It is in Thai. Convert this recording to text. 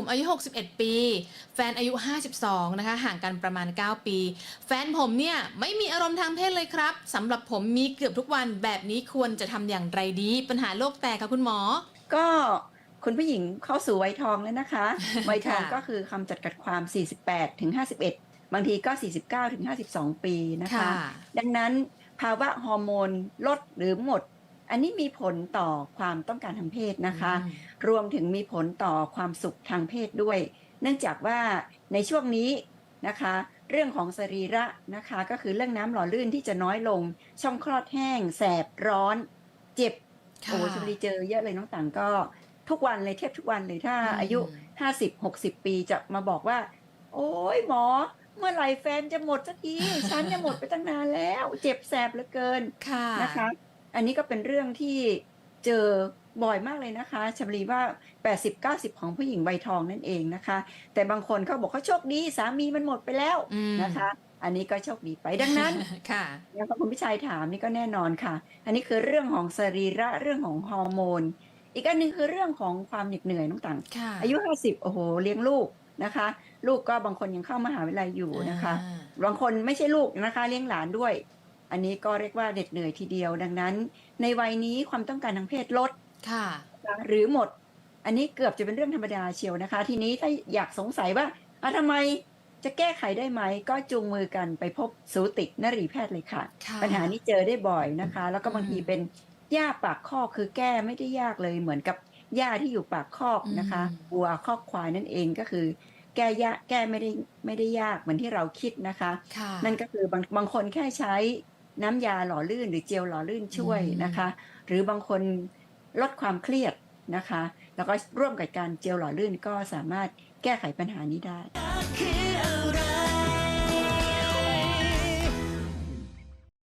ผมอายุ 61 ปี แฟนอายุ 52 นะคะ ห่างกันประมาณ 9 ปี แฟนผมเนี่ยไม่มีอารมณ์ทางเพศเลยครับสำหรับผมมีเกือบทุกวันแบบนี้ควรจะทำอย่างไรดี ปัญหาโลกแตกค่ะคุณหมอ ก็คุณผู้หญิงเข้าสู่วัยทองแล้วนะคะวัยทองค่ะก็คือคำจัดกัดความ 48 ถึง 51 บางทีก็ 49 ถึง 52 ปีนะคะค่ะดังนั้นภาวะฮอร์โมนลดหรือหมด อันนี้มีผลต่อความต้องการทางเพศนะคะอืม รวมถึงมีผลต่อความสุขทางเพศด้วย เนื่องจากว่าในช่วงนี้นะคะ เรื่องของสรีระนะคะ ก็คือเรื่องน้ำหล่อลื่นที่จะน้อยลง ช่องคลอดแห้ง แสบร้อน เจ็บค่ะโอ้ชมรีเจอเยอะเลยน้องต่างก็ทุกวันเลยเทียบทุกวันเลยถ้าอืมอายุ50 60ปีจะมาบอกว่า โอ้ยหมอ เมื่อไหร่แฟนจะหมดสักทีฉันเนี่ยหมดไปตั้งนานแล้ว เจ็บแสบเหลือเกินค่ะนะคะ อันนี้ก็เป็นเรื่องที่เจอ บ่อยมากเลยนะคะชมรีว่า 80-90 ของผู้หญิงวัยทองนั่นเองนะคะ แต่บางคนเขาบอกเขาโชคดีสามีมันหมดไปแล้วอืมนะคะ อันนี้ก็โชคดีไปดังนั้นค่ะแล้วก็คุณพิชัยถามนี่ก็แน่นอนค่ะ อันนี้คือเรื่องของสรีระเรื่องของฮอร์โมน อีกอันหนึ่งคือเรื่องของความเหน็ดเหนื่อยน้องต่างค่ะอายุ 50 โอ้โห เลี้ยงลูกนะคะ ลูกก็บางคนยังเข้ามหาวิทยาลัยอยู่นะคะอ่าบางคนไม่ใช่ลูกนะคะเลี้ยงหลานด้วยอันนี้ก็เรียกว่าเหน็ดเหนื่อยทีเดียวดังนั้น ในวัยนี้ความต้องการทางเพศลด ค่ะนะคะหรือหมด อันนี้เกือบจะเป็นเรื่องธรรมดาเชียวนะคะ ทีนี้ถ้าอยากสงสัยว่าอะทำไมจะแก้ไขได้ไหม ก็จูงมือกันไปพบสูตินรีแพทย์เลยค่ะค่ะปัญหานี้เจอได้บ่อยนะคะ แล้วก็บางทีอืมเป็นหญ้าปากคอกคือแก้ไม่ได้ยากเลยเหมือนกับหญ้าที่อยู่ปากคอกนะคะอืมวัวคอกควายนั่นเองก็คือ แก้ยากแก้ไม่ได้ไม่ได้ยากเหมือนที่เราคิดนะคะค่ะนั่นก็คือบางบางคนแค่ใช้น้ำยาหล่อลื่นหรือเจลหล่อลื่นช่วยอืมนะคะ หรือบางคน ลดความเครียดนะคะ แล้วก็ร่วมกับการเจลหล่อลื่นก็สามารถแก้ไขปัญหานี้ได้